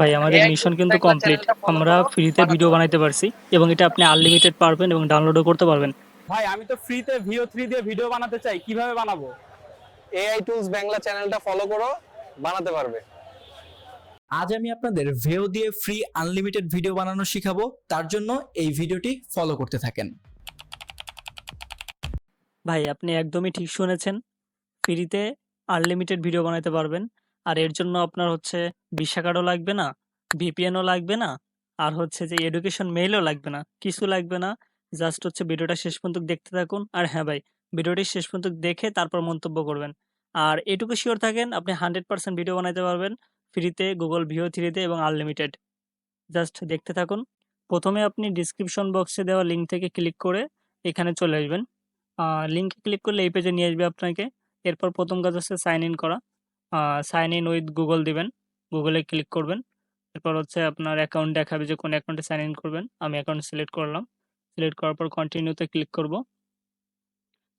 ভাই আমাদের মিশন কিন্তু কমপ্লিট আমরা ফ্রিতে ভিডিও। বানাইতে পারছি এবং এটা আপনি আনলিমিটেড পারবেন এবং ডাউনলোডও করতে পারবেন। ভাই আমি তো ফ্রিতে ভিও থ্রি দিয়ে ভিডিও বানাতে চাই কীভাবে বানাবো? এআই টুলস বাংলা চ্যানেলটা ফলো করো বানাতে পারবে। আজ আমি আপনাদের ভেও দিয়ে ফ্রি আনলিমিটেড ভিডিও বানানো শিখাবো তার জন্য এই ভিডিওটি ফলো করতে থাকেন। ভাই আপনি একদমই ঠিক শুনেছেন। ফ্রিতে আনলিমিটেড ভিডিও বানাতে পারবেন। আর এর জন্য আপনার হচ্ছে ভিসা কার্ডও লাগবে না, ভিপিএনও লাগবে না, আর হচ্ছে যে এডুকেশন মেইলও লাগবে না, কিছু লাগবে না। জাস্ট হচ্ছে ভিডিওটা শেষ পর্যন্ত দেখতে থাকুন। আর হ্যাঁ ভাই, ভিডিওটি শেষ পর্যন্ত দেখে তারপর মন্তব্য করবেন। আর এটুকু শিওর থাকেন, আপনি হান্ড্রেড পার্সেন্ট ভিডিও বানাতে পারবেন ফ্রিতে গুগল ভিও থ্রিতে এবং আনলিমিটেড জাস্ট দেখতে থাকুন। প্রথমে আপনি ডিসক্রিপশন বক্সে দেওয়া লিঙ্ক থেকে ক্লিক করে এখানে চলে আসবেন। লিঙ্কে ক্লিক করলে এই পেজে নিয়ে আসবে আপনাকে। এরপর প্রথম কাজ হচ্ছে সাইন ইন করা। সাইন ইন উইথ গুগল দিবেন। গুগলে ক্লিক করবেন। এরপর হচ্ছে আপনার অ্যাকাউন্ট দেখাবে যে কোন অ্যাকাউন্টে সাইন ইন করবেন। আমি অ্যাকাউন্ট সিলেক্ট করলাম। সিলেক্ট করার পর কন্টিনিউতে ক্লিক করব।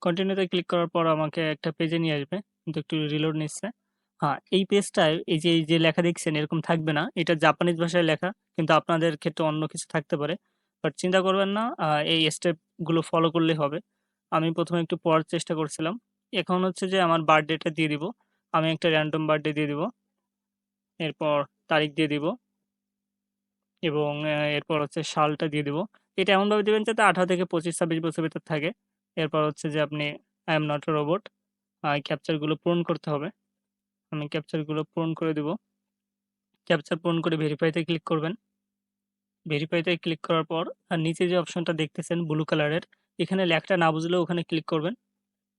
কন্টিনিউতে ক্লিক করার পর আমাকে একটা পেজে নিয়ে আসবে। কিন্তু একটু রিলোড নিচ্ছে। হ্যাঁ এই পেজটায় এই যে এই যে লেখা দেখছেন, এরকম থাকবে না। এটা জাপানিজ ভাষায় লেখা, কিন্তু আপনাদের ক্ষেত্রে অন্য কিছু থাকতে পারে। বাট চিন্তা করবেন না এই স্টেপগুলো ফলো করলে হবে। আমি প্রথমে একটু পড়ার চেষ্টা করছিলাম। এখন হচ্ছে যে আমার বার্থডেটা দিয়ে দিব। আমি একটা র্যান্ডম বার্থডে দিয়ে দিব। এরপর তারিখ দিয়ে দিব। এবং এরপর হচ্ছে সালটা দিয়ে দিব। এটা এমনভাবে দিবেন যাতে আঠারো থেকে পঁচিশ, ছাব্বিশ বছর ভিতর থাকে। এরপর হচ্ছে যে আপনি আই এম নট রোবট ক্যাপচারগুলো পূরণ করতে হবে। আমি ক্যাপচারগুলো পূরণ করে দিব। ক্যাপচার পূরণ করে ভেরিফাইতে ক্লিক করবেন। ভেরিফাইতে ক্লিক করার পর, আর নিচে যে অপশনটা দেখতেছেন ব্লু কালারের এখানে লেখাটা না বুঝলেও ওখানে ক্লিক করবেন।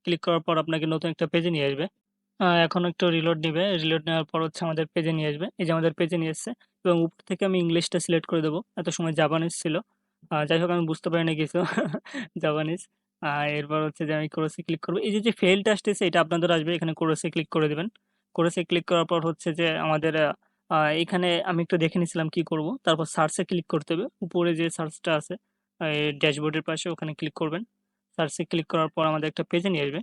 ক্লিক করার পর আপনাকে নতুন একটা পেজে নিয়ে আসবে। এখন একটু রিলোড নেবে। রিলোড নেওয়ার পর হচ্ছে আমাদের পেজে নিয়ে আসবে। এই যে আমাদের পেজে নিয়ে এসছে এবং উপর থেকে আমি ইংলিশটা সিলেক্ট করে দেবো। এত সময় জাপানিজ ছিল। যাই হোক, আমি বুঝতে পারিনি কিছু জাপানিজ এরপর হচ্ছে যে আমি কোরসে ক্লিক করব। এই যে যে ফেলটা আসতেছে, এটা আপনাদের আসবে। এখানে কোরসে ক্লিক করে দেবেন। কোরসে ক্লিক করার পর হচ্ছে যে আমাদের এখানে আমি একটু দেখে নিছিলাম কি করব। তারপর সার্চে ক্লিক করতে হবে। উপরে যে সার্চটা আছে ড্যাশবোর্ডের পাশে ওখানে ক্লিক করবেন। সার্চে ক্লিক করার পর আমাদের একটা পেজে নিয়ে আসবে।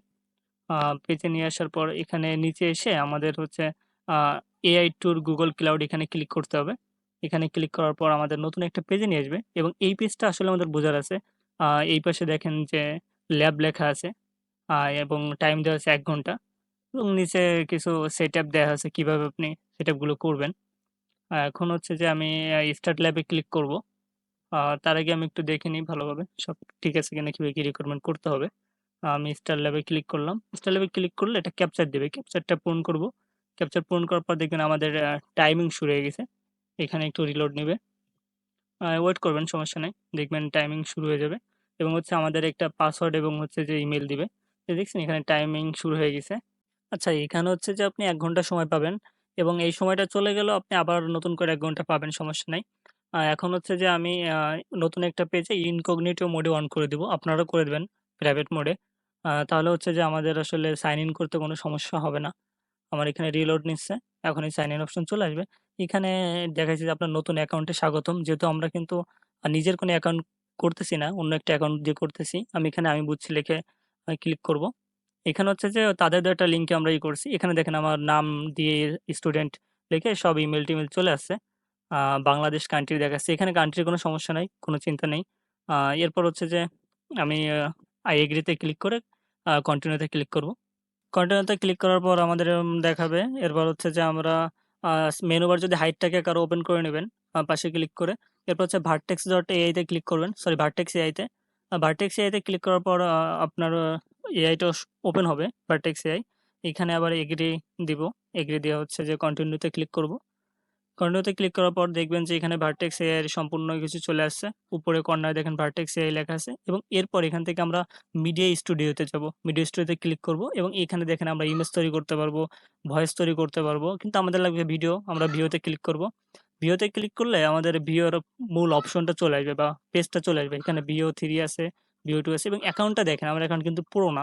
পেজে নিয়ে আসার পর এখানে নিচে এসে আমাদের হচ্ছে এআই ট্যুর গুগল ক্লাউড এখানে ক্লিক করতে হবে। এখানে ক্লিক করার পর আমাদের নতুন একটা পেজে নিয়ে আসবে এবং এই পেজটা আসলে আমাদের বোঝার আছে। আহ, এই পাশে দেখেন যে ল্যাব লেখা আছে এবং টাইম দেওয়া আছে এক ঘণ্টা এবং নিচে কিছু সেট আপ দেওয়া আছে কীভাবে আপনি সেট আপগুলো করবেন। এখন হচ্ছে যে আমি স্টার্ট ল্যাবে ক্লিক করব। আহ, তার আগে আমি একটু দেখে নিই ভালোভাবে। সব ঠিক আছে কিনা কীভাবে কী রিক্রুটমেন্ট করতে হবে। আমি স্টার ল্যাবে ক্লিক করলাম। স্টার ল্যাবে ক্লিক করলে এটা ক্যাপচার দেবে। ক্যাপচারটা পূরণ করব। ক্যাপচার পূরণ করার পর দেখবেন আমাদের টাইমিং শুরু হয়ে গেছে। এখানে একটু রিলোড নেবে। ওয়েট করবেন, সমস্যা নেই। দেখবেন টাইমিং শুরু হয়ে যাবে। এবং হচ্ছে আমাদের একটা পাসওয়ার্ড এবং হচ্ছে যে ইমেল দিবে। দেখছেন এখানে টাইমিং শুরু হয়ে গেছে। আচ্ছা এখানে হচ্ছে যে আপনি এক ঘণ্টা সময় পাবেন এবং এই সময়টা চলে গেলেও আপনি আবার নতুন করে এক ঘণ্টা পাবেন, সমস্যা নাই। এখন হচ্ছে যে আমি নতুন একটা পেজে ইনকগনিটো মোডে অন করে দিব। আপনারাও করে দেবেন। প্রাইভেট মোডে তাহলে হচ্ছে যে আমাদের আসলে সাইন ইন করতে কোনো সমস্যা হবে না। আমার এখানে রিলোড নিচ্ছে, এখন এই সাইন ইন অপশন চলে আসবে। এখানে দেখাচ্ছে যে আপনার নতুন অ্যাকাউন্টে স্বাগতম। যেহেতু আমরা কিন্তু নিজের কোনো অ্যাকাউন্ট করতেছি না, অন্য একটা অ্যাকাউন্ট দিয়ে করতেছি। আমি এখানে আমি বুঝছি লিখে ক্লিক করব। এখানে হচ্ছে যে তাদের দেওয়া একটা লিঙ্কে আমরা ই করছি। এখানে দেখেন আমার নাম দিয়ে স্টুডেন্ট লিখে সব ইমেল টিমেল চলে আসছে। বাংলাদেশ কান্ট্রি দেখাচ্ছে। এখানে কান্ট্রির কোনো সমস্যা নাই, কোনো চিন্তা নেই। এরপর হচ্ছে যে আমি আই এগ্রিতে ক্লিক করে কন্টিনিউতে ক্লিক করব। কন্টিনিউতে ক্লিক করার পর আমাদের দেখাবে। এরপর হচ্ছে যে আমরা মেনু বার যদি হাইটটাকে কারও ওপেন করে নেবেন পাশে ক্লিক করে, এরপর হচ্ছে ভার্টেক্স ডট এআইতে ক্লিক করবেন সরি ভার্টেক্স এআইতে ভার্টেক্স এআইতে ক্লিক করার পর আপনার এআইটা ওপেন হবে ভার্টেক্স এআই এখানে আবার এগ্রি দিব। এগ্রি দেওয়া হচ্ছে যে কন্টিনিউতে ক্লিক করব। কন্টিনিউতে ক্লিক করার পর দেখবেন যে এখানে ভার্টেক্স এআই এর সম্পূর্ণ কিছু চলে আসছে। উপরে কর্নারে দেখেন ভার্টেক্স এআই লেখা আছে এবং এরপর এখান থেকে আমরা মিডিয়া স্টুডিওতে যাব। মিডিয়া স্টুডিওতে ক্লিক করব এবং এখানে দেখেন আমরা ইমেজ তৈরি করতে পারব ভয়েস তৈরি করতে পারব। কিন্তু আমাদের লাগবে ভিডিও আমরা ভিডিওতে ক্লিক করব। ভিওতে ক্লিক করলে আমাদের ভিওর মূল অপশনটা চলে আসবে বা পেজটা চলে আসবে। এখানে ভিও থ্রি আছে ভিও টু আছে এবং অ্যাকাউন্টটা দেখেন আমার অ্যাকাউন্ট কিন্তু পুরো না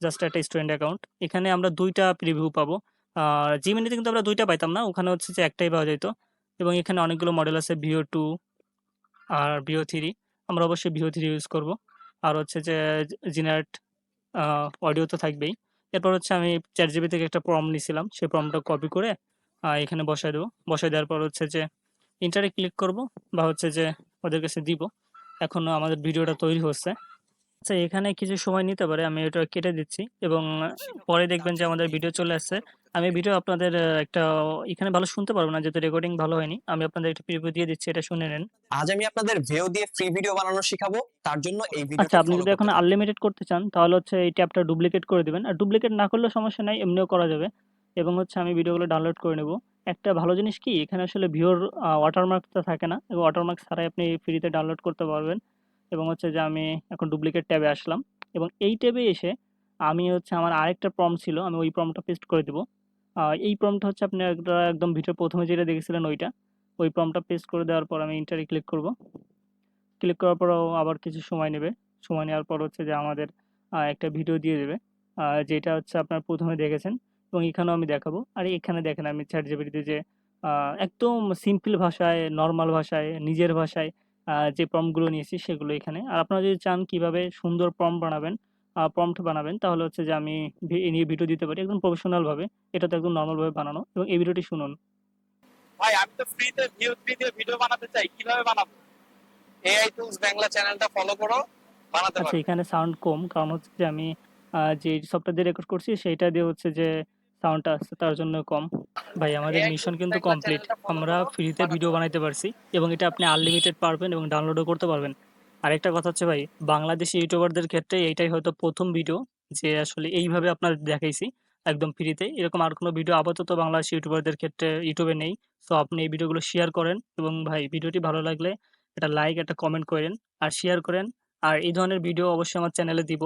জাস্ট একটা স্টুডেন্ট অ্যাকাউন্ট এখানে আমরা দুইটা প্রিভিউ পাবো। আর জিমিনিতে কিন্তু আমরা দুইটা পাইতাম না, ওখানে হচ্ছে যে একটাই পাওয়া যেত এবং এখানে অনেকগুলো মডেল আছে ভিও টু আর ভিও থ্রি আমরা অবশ্যই ভিও থ্রি ইউজ করব। আর হচ্ছে যে জেনারেট অডিও তো থাকবেই। এরপর হচ্ছে আমি চ্যাট জিবি থেকে একটা প্রম নিয়েছিলাম সেই প্রমটা কপি করে এখানে বসাই দেবো। বসাই দেওয়ার পর হচ্ছে যে ইন্টারে ক্লিক করব বা হচ্ছে যে ওদের কাছে দিব। এখনও আমাদের ভিডিওটা তৈরি হচ্ছে। আচ্ছা এখানে কিছু সময় নিতে পারে আমি এটা কেটে দিচ্ছি এবং পরে দেখবেন যে আমাদের ভিডিও চলে আসছে। আমি ভিডিও আপনাদের একটা এখানে ভালো শুনতে পারব না যেহেতু রেকর্ডিং ভালো হয়নি। আমি আপনাদের একটা প্রিভিউ দিয়ে দিচ্ছি এটা শুনে নেন। আজ আমি আপনাদের ভিও দিয়ে ফ্রি ভিডিও বানানো শিখাবো তার জন্য এই ভিডিও আচ্ছা আপনি যদি এখন আনলিমিটেড করতে চান তাহলে হচ্ছে এই ট্যাবটা ডুপ্লিকেট করে দিবেন। আর ডুপ্লিকেট না করলেও সমস্যা নাই এমনিও করা যাবে। এবং হচ্ছে আমি ভিডিওগুলো ডাউনলোড করে নেব। একটা ভালো জিনিস কি এখানে আসলে ভিওর ওয়াটারমার্কটা থাকে না এবং ওয়াটারমার্ক ছাড়াই আপনি ফ্রিতে ডাউনলোড করতে পারবেন। এবং হচ্ছে যে আমি এখন ডুপ্লিকেট ট্যাবে আসলাম এবং এই ট্যাবে এসে আমি হচ্ছে আমার আরেকটা প্রম ছিল, আমি ওই প্রমটা পেস্ট করে দেবো। এই প্রমটা হচ্ছে আপনি একদম ভিডিও প্রথমে যেটা দেখেছিলেন ওইটা। ওই প্রমটা পেস্ট করে দেওয়ার পর আমি ইন্টারে ক্লিক করব। ক্লিক করার পরও আবার কিছু সময় নেবে। সময় নেওয়ার পর হচ্ছে যে আমাদের একটা ভিডিও দিয়ে দেবে যেটা হচ্ছে আপনার প্রথমে দেখেছেন এবং এখানেও আমি দেখাবো। আর এখানে দেখেন আমি চ্যাট জিপিটিতে যে একদম সিম্পল ভাষায় নর্মাল ভাষায়, নিজের ভাষায় যে প্রম্পটগুলো নিয়েছি সেগুলো এখানে। আর আপনারা যদি চান কীভাবে সুন্দর প্রম্পট বানাবেন প্রম্পট বানাবেন তাহলে হচ্ছে যে আমি এই নিয়ে ভিডিও দিতে পারি একদম প্রফেশনাল ভাবে এটা তো একদম নর্মাল ভাবে বানানো এবং এই ভিডিওটি শুনুন। ভাই আমি তো ফ্রিতে ভিও থ্রি দিয়ে ভিডিও বানাতে চাই কীভাবে বানাবো? এআই টুলস বাংলা চ্যানেলটা ফলো করো বানাতে আচ্ছা এখানে সাউন্ড কম কারণ হচ্ছে যে আমি যে সফটওয়্যার দিয়ে রেকর্ড করছি সেইটা দিয়ে হচ্ছে যে সাউন্ডটা আসছে তার জন্য কম। ভাই আমাদের মিশন কিন্তু কমপ্লিট আমরা ফ্রিতে ভিডিও বানাইতে পারছি এবং এটা আপনি আনলিমিটেড পারবেন এবং ডাউনলোডও করতে পারবেন। আরেকটা কথা হচ্ছে ভাই বাংলাদেশি ইউটিউবারদের ক্ষেত্রে এইটাই হয়তো প্রথম ভিডিও যে আসলে এইভাবে আপনার দেখাইছি একদম ফ্রিতে এরকম আর কোনো ভিডিও আপাতত বাংলাদেশি ইউটিউবারদের ক্ষেত্রে ইউটিউবে নেই। সো আপনি এই ভিডিওগুলো শেয়ার করেন এবং ভাই ভিডিওটি ভালো লাগলে একটা লাইক একটা কমেন্ট করেন আর শেয়ার করেন। আর এই ধরনের ভিডিও অবশ্যই আমার চ্যানেলে দিব।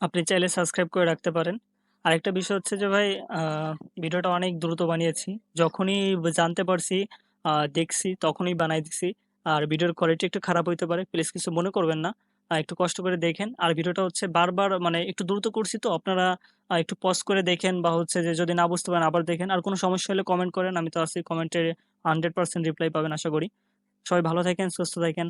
আপনি চাইলে সাবস্ক্রাইব করে রাখতে পারেন। আরেকটা বিষয় হচ্ছে যে ভাই ভিডিওটা অনেক দ্রুত বানিয়েছি। যখনই জানতে পারছি দেখছি, তখনই বানাই দিছি। আর ভিডিওর কোয়ালিটি একটু খারাপ হইতে পারে প্লিজ কিছু মনে করবেন না। একটু কষ্ট করে দেখেন। আর ভিডিওটা হচ্ছে বারবার মানে একটু দ্রুত করছি তো, আপনারা একটু পজ করে দেখেন বা হচ্ছে যে যদি না বুঝতে পারেন আবার দেখেন। আর কোনো সমস্যা হলে কমেন্ট করেন, আমি তো আছি কমেন্টে হান্ড্রেড পার্সেন্ট রিপ্লাই পাবেন আশা করি। সবাই ভালো থাকেন, সুস্থ থাকেন।